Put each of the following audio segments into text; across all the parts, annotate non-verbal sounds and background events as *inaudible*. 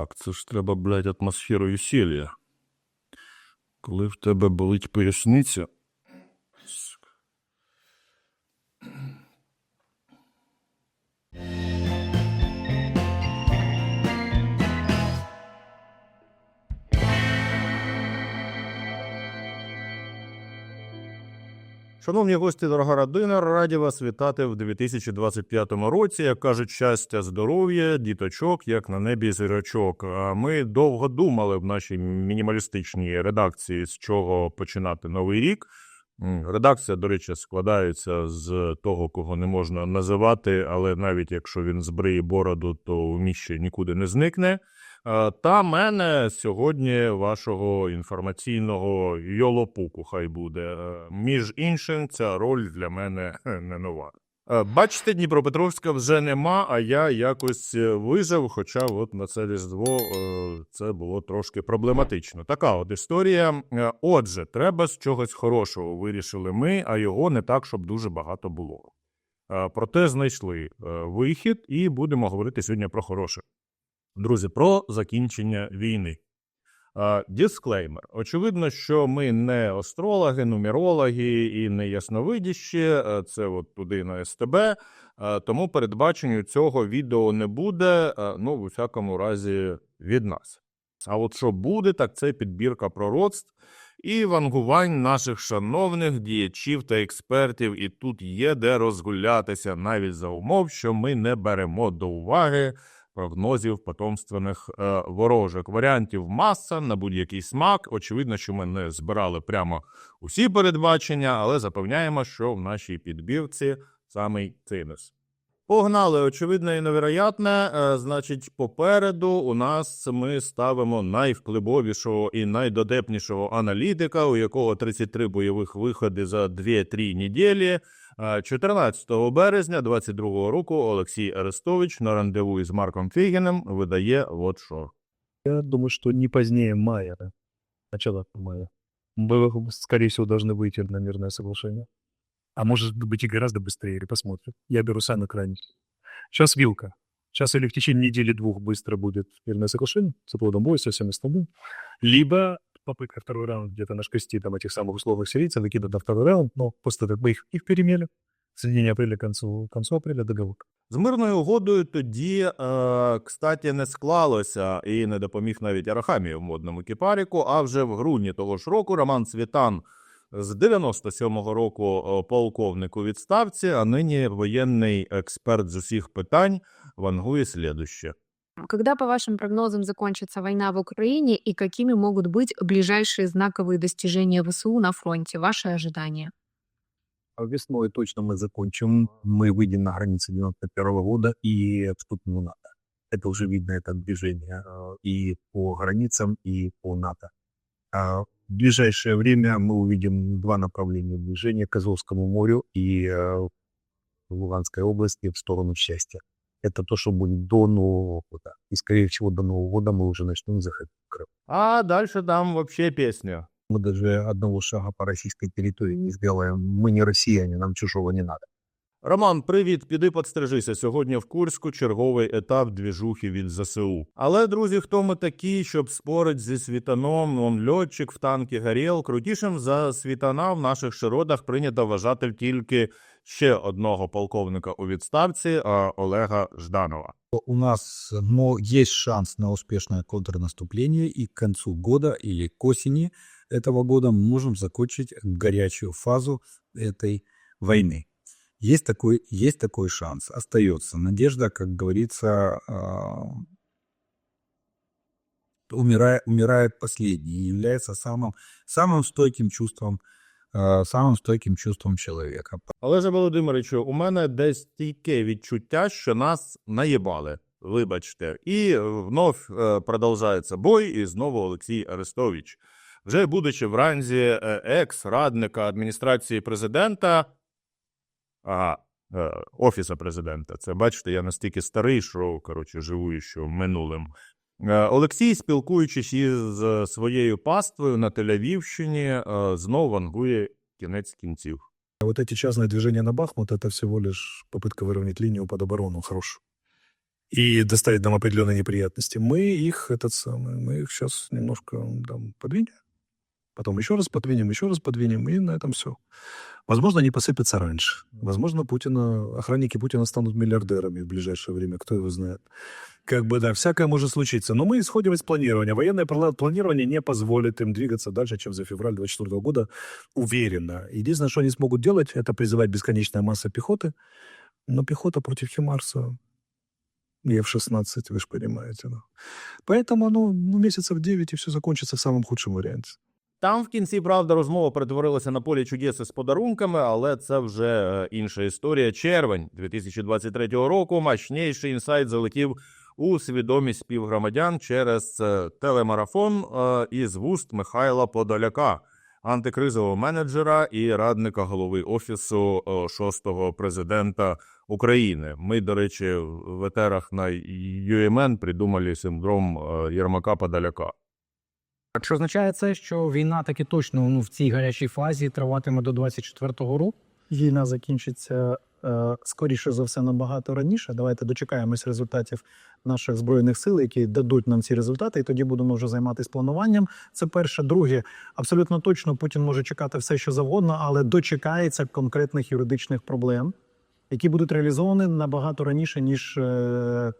Так, це ж треба, блядь, атмосферою сілія. Коли в тебе болить поясниця. Шановні гості, дорога родина, раді вас вітати в 2025 році. Як кажуть, щастя, здоров'я, діточок, як на небі зірочок. Ми довго думали в нашій мінімалістичній редакції, з чого починати новий рік. Редакція, до речі, складається з того, кого не можна називати, але навіть якщо він збриє бороду, то в міщі нікуди не зникне. Е, Та мене сьогодні вашого інформаційного йолопуку хай буде. Е, Між іншим, ця роль для мене е, не нова. Бачите, Дніпропетровська вже нема, а я якось вижив, хоча от на це різдво це було трошки проблематично. Така от історія. Отже, треба з чогось хорошого вирішили ми, а його не так, щоб дуже багато було. Проте знайшли вихід, і будемо говорити сьогодні про хороше. Друзі, про закінчення війни. Дисклеймер. Очевидно, що ми не астрологи, нумерологи і не ясновидящі. е, Це от туди на СТБ. е, Тому передбаченню цього відео не буде, е, ну, в усякому разі, від нас. А от що буде, так це підбірка пророцтв і вангувань наших шановних діячів та експертів. І тут є де розгулятися навіть за умов, що ми не беремо до уваги прогнозів потомственних е, ворожок. Варіантів маса на будь-який смак. Очевидно, що ми не збирали прямо усі передбачення, але запевняємо, що в нашій підбірці самий цинус. Погнали, очевидне і невероятне. Е, Значить, попереду у нас ми ставимо найвпливовішого і найдодепнішого аналітика, у якого 33 бойових виходи за 2-3 неділі. Е, 14 березня 22 року Олексій Арестович на рандеву із Марком Фігіним видає от що. Я думаю, что не позднее мая, да. начало мая. Мы, скорее всего, должны выйти на мирное соглашение. А может быть и гораздо быстрее, или посмотрим. Я беру самый крайний. Сейчас вилка. Сейчас или в течение недели-двух быстро будет мирное соглашение с оплодом боя, со всем остальным. Либо попытка второй раунд где-то на шкости там этих самых условных сирийцев выкинуть на второй раунд, но после того, как мы их и перемели, в середине апреля, к концу, к концу апреля договор. З мирною угодою тоді, е, кстаті, не склалося і не допоміг навіть Арахамію в модному кіпаріку. А вже в грудні того ж року Роман Цвітан з 97-го року е, полковник у відставці, а нині воєнний експерт з усіх питань вангує слідуще. Когда, по вашим прогнозам, закончится война в Украине и какими могут быть ближайшие знаковые достижения ВСУ на фронте? Ваши ожидания? А Весной точно мы закончим. Мы выйдем на границы 91 года и вступим в НАТО. Это уже видно, это движение э, и по границам, и по НАТО. А В ближайшее время мы увидим два направления движения к Азовскому морю и э, в Луганской области в сторону счастья. Это то, что будет до Нового года. И, скорее всего, до Нового года мы уже начнем заходить в Крым. А далі там вообще пісня. Мы даже одного шага по российской территории не сделаем. Мы не россияне, нам чужого не надо. Роман, привіт, піди подстрижися. Сьогодні в Курську черговий етап двіжухи від ЗСУ. Але, друзі, хто ми такі, щоб спорить зі світаном? Он льотчик в танки горіл. Крутішим за світана в наших широтах прийнято вважати тільки Ще одного полковника у відставці Олега Жданова. у нас но есть шанс на успешное контрнаступление, и к концу года или к осени этого года мы можем закончить горячую фазу этой войны. Есть такой, есть такой шанс. Остается надежда, как говорится, а, умирает, умирает последний и является самым, самым стойким чувством, а, самым стойким чувством человека. Олеже Володимировичу, у мене десь стійке відчуття, що нас наїбали. Вибачте, і знов е, продовжається бой, і знову Олексій Арестович. Вже будучи в ранзі е, екс-радника адміністрації президента, е, офіса президента. Це бачите, я настільки старий, що коротше живу ще минулим. Е, Олексій, спілкуючись із е, своєю паствою на Тель-Авівщині, е, знов вангує кінець кінців. А вот эти частные движения на Бахмут — это всего лишь попытка выровнять линию под оборону хорошую. и доставить нам определенные неприятности, мы их, этот самый, мы их сейчас немножко там подвинем. Потом еще раз подвинем, еще раз подвинем, и на этом все. Возможно, они посыпятся раньше. Возможно, Путина, охранники Путина станут миллиардерами в ближайшее время, кто его знает. Как бы, да, всякое может случиться. Но мы исходим из планирования. Военное пла- планирование не позволит им двигаться дальше, чем за февраль 2024 года, уверенно. Единственное, что они смогут делать, это призывать бесконечная масса пехоты. Но пехота против Химарса Е-16, вы же понимаете. Да. Поэтому, ну, ну, месяцев 9, и все закончится в самом худшем варианте. Там в кінці, правда, розмова перетворилася на полі чудес із подарунками, але це вже е, інша історія. Червень 2023 року мощніший інсайт залетів у свідомість співгромадян через е, телемарафон е, із вуст Михайла Подоляка, антикризового менеджера і радника голови офісу шостого президента України. Ми, до речі, в етерах на UMN придумали синдром Єрмака Подоляка. Так що означає це, що війна таки точно ну, в цій гарячій фазі триватиме до 24-го року? Війна закінчиться е, скоріше за все набагато раніше. Давайте дочекаємось результатів наших збройних сил, які дадуть нам ці результати, і тоді будемо вже займатися плануванням. Це перше. Друге, абсолютно точно Путін може чекати все, що завгодно, але дочекається конкретних юридичних проблем, які будуть реалізовані набагато раніше ніж. Е,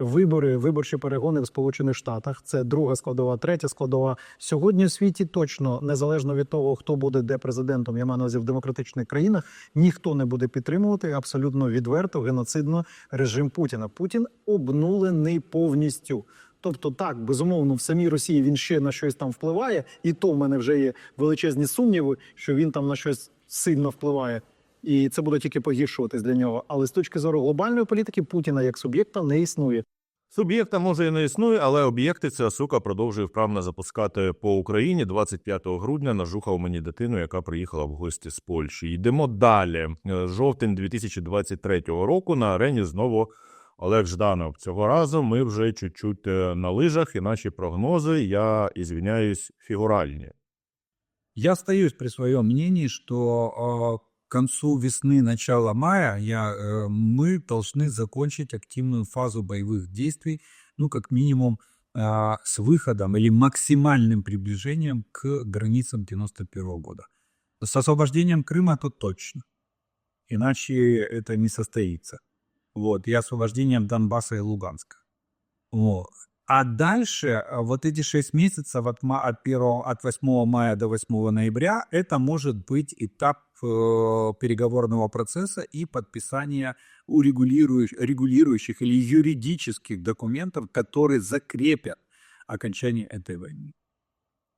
Вибори, виборчі перегони в Сполучених Штатах. Це друга складова, третя складова. Сьогодні в світі точно, незалежно від того, хто буде де президентом, я маю на увазі в демократичних країнах, ніхто не буде підтримувати абсолютно відверто геноцидно режим Путіна. Путін обнулений повністю. Тобто, так, безумовно, в самій Росії він ще на щось там впливає, і то в мене вже є величезні сумніви, що він там на щось сильно впливає. І це буде тільки погіршуватись для нього. Але з точки зору глобальної політики Путіна як суб'єкта не існує. Суб'єкта може і не існує, але об'єкти ця сука продовжує вправно запускати по Україні. 25 грудня нажухав мені дитину, яка приїхала в гості з Польщі. Йдемо далі. Е, Жовтень 2023 року на арені знову Олег Жданов. Цього разу ми вже чуть-чуть е, на лижах, і наші прогнози, я ізвиняюсь, фігуральні. Я остаюсь при своем мнении, что концу весны, начала мая я, э, мы должны закончить активную фазу боевых действий, ну, как минимум, э, с выходом или максимальным приближением к границам 91 года. С освобождением Крыма то точно. Иначе это не состоится. Вот, и освобождением Донбасса и Луганска. Вот. А дальше э, вот эти шесть месяцев от, от, 1, от 8 мая до 8 ноября это может быть этап переговорного процесса и подписания урегулирующих, регулирующих или юридических документов, которые закрепят окончание этой войны.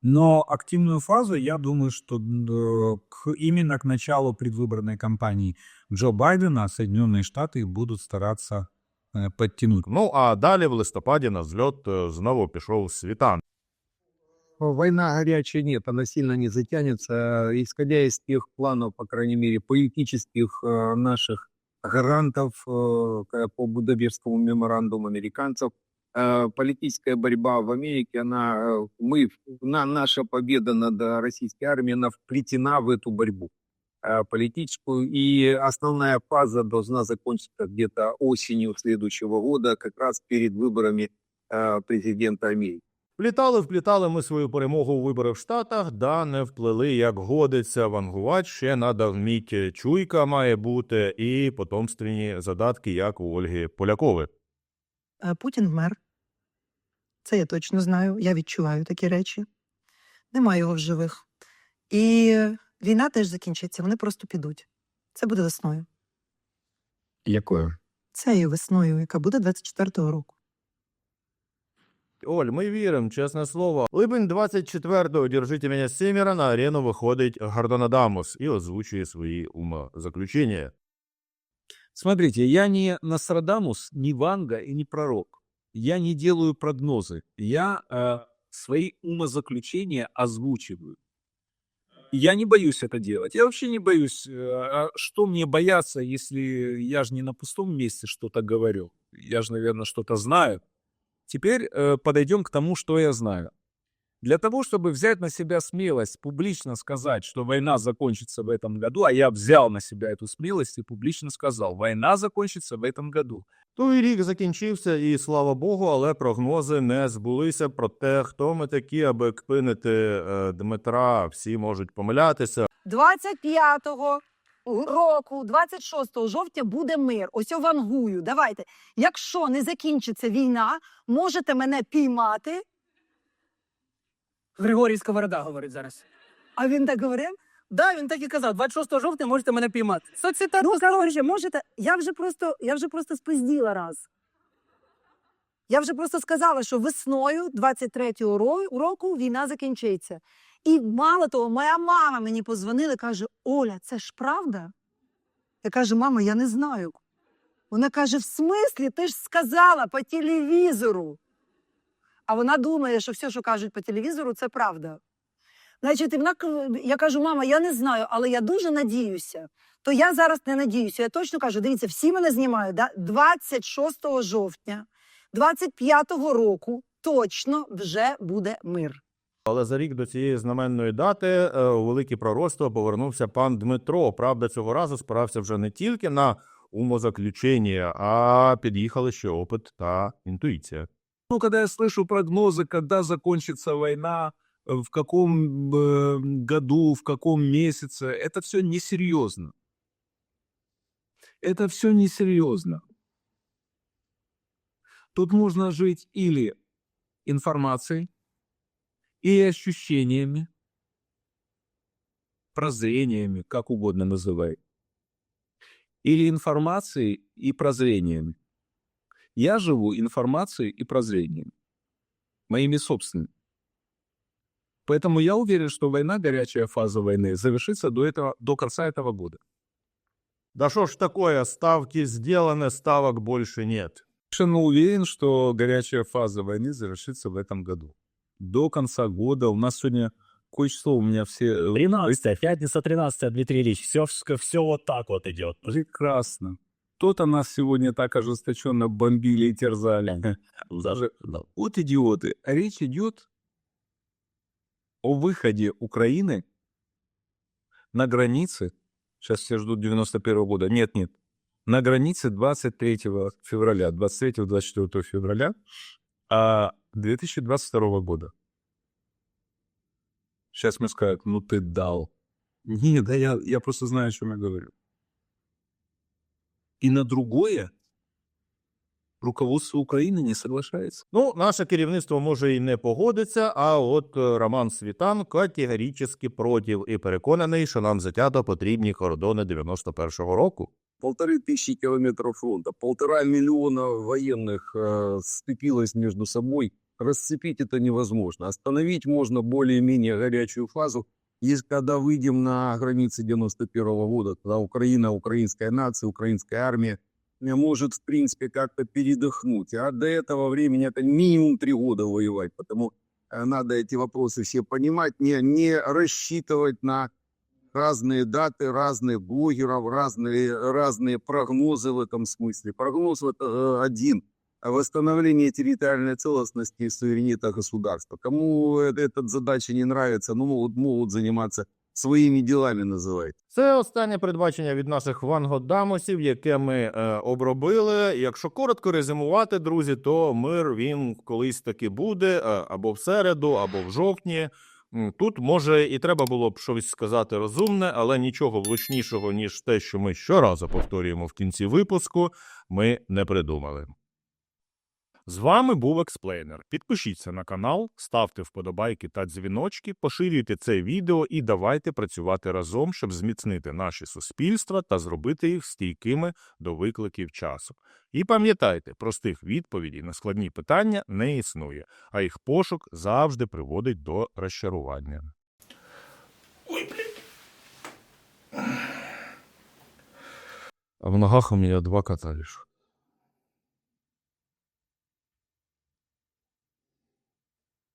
Но активную фазу, я думаю, что э, к- именно к началу предвыборной кампании Джо Байдена Соединенные Штаты будут стараться э, подтянуть. Ну а далі в листопаді на зльот е, знову пішов світан. Война горячая нет, она сильно не затянется. Э, Исходя из тех планов, по крайней мере, политических э, наших гарантов э, по Будапештскому меморандуму американцев, э, политическая борьба в Америке, она, э, мы, на, наша победа над э, российской армией, она вплетена в эту борьбу э, политическую. И основная фаза должна закончиться где-то осенью следующего года, как раз перед выборами э, президента Америки. Вплітали, вплітали ми свою перемогу у вибори в Штатах, да не вплели, як годиться. Вангувати ще надо вміти. Чуйка має бути і потомственні задатки, як у Ольги Полякової. Е, Путін вмер. Це я точно знаю. Я відчуваю такі речі. Немає його в живих. І війна теж закінчиться, вони просто підуть. Це буде весною. Якою? Цією весною, яка буде 24-го року. Оль, ми віримо, чесне слово. Липень 24-го «Держите мене з сімера» на арену виходить Гордонадамус і озвучує свої умозаключення. Смотрите, я не Нострадамус, не Ванга и не пророк. Я не делаю прогнозы. Я э, свои умозаключения озвучиваю. Я не боюсь это делать. Я вообще не боюсь. э, а что мне бояться, если я же не на пустом месте что-то говорю? Я же, наверное, что-то знаю. Теперь э, подойдем к тому, что я знаю. Для того, чтобы взять на себя смелость публично сказать, что война закончится в этом году, а я взял на себя эту смелость и публично сказал, война закончится в этом году. Той рік закінчився, і слава Богу, але прогнози не збулися про те, хто ми такі, аби кпинити е, Дмитра. Всі можуть помилятися. 25-го року, 26 жовтня, буде мир. Ось я вангую. Давайте. Якщо не закінчиться війна, можете мене піймати. Григорій Сковорода говорить зараз. А він так говорив. Да, він так і казав. 26 жовтня можете мене піймати. Социтат. Ну, коротше, можете. Я вже просто, я вже просто спизділа раз. Я вже просто сказала, що весною 23-го року війна закінчиться. І мало того, моя мама мені позвонила каже: Оля, це ж правда? Я кажу, мама, я не знаю. Вона каже: в смислі, ти ж сказала по телевізору. А вона думає, що все, що кажуть по телевізору, це правда. Значить, я кажу, мама, я не знаю, але я дуже надіюся. То я зараз не надіюся. Я точно кажу, дивіться, всі мене знімають. Да? 26 жовтня 25-го року точно вже буде мир. Але за рік до цієї знаменної дати е, у велике пророцтво повернувся пан Дмитро. Правда, цього разу спирався вже не тільки на умозаключення, а під'їхали ще опит та інтуїція. Ну, когда я слышу прогнозы, когда закончится война, э, в каком э, году, в каком месяце, это все несерьезно. Это все несерьезно. Тут можно жить или информацией, и ощущениями, прозрениями, как угодно называй, или информацией и прозрениями. Я живу информацией и прозрением. Моими собственными. Поэтому я уверен, что война, горячая фаза войны, завершится до, этого, до конца этого года. Да що ж такое, ставки сделаны, ставок больше нет. Совершенно уверен, что горячая фаза войны завершится в этом году. До конца года. У нас сегодня какое число? У меня все... э, 13 пятница 13 Дмитрий Ильич. Все, все вот так вот идет. Прекрасно. Кто-то нас сегодня так ожесточенно бомбили и терзали. *laughs* Даже, Вот идиоты. Речь идет о выходе Украины на границе. Сейчас все ждут 91 года. Нет, нет. На границе 23 февраля, 23-24 февраля а, 2022 года. Сейчас мне скажут, ну ты дал. Не, да я, я просто знаю, о чем я говорю. И на другое руководство Украины не соглашается. Ну, наше керівництво може і не погодиться, а от е, Роман Світан категорично проти і переконаний, що нам затято потрібні кордони 91-го року. полторы тысячи километров фронта, полтора миллиона военных э, сцепилось между собой. Расцепить это невозможно. Остановить можно более-менее горячую фазу, если когда выйдем на границы 91 года, тогда Украина, украинская нация, украинская армия э, может, в принципе, как-то передохнуть. А до этого времени это минимум три года воевать, потому э, надо эти вопросы все понимать, не, не рассчитывать на разные даты, разных блогеров, разные, разные прогнозы в этом смысле. Прогноз вот, э, один – восстановление территориальной целостности и суверенитета государства. Кому э- эта задача не нравится, ну, могут, могут заниматься своими делами, называть. Це останнє передбачення від наших вангодамосів, яке ми е, обробили. Якщо коротко резюмувати, друзі, то мир він колись таки буде е, або в середу, або в жовтні. М, Тут може і треба було б щось сказати розумне, але нічого влучнішого, ніж те, що ми щоразу повторюємо в кінці випуску, ми не придумали. З вами був експлейнер. Підпишіться на канал, ставте вподобайки та дзвіночки, поширюйте це відео і давайте працювати разом, щоб зміцнити наші суспільства та зробити їх стійкими до викликів часу. І пам'ятайте, простих відповідей на складні питання не існує, а їх пошук завжди приводить до розчарування. Ой, блін. А в ногах у мене два кота лише.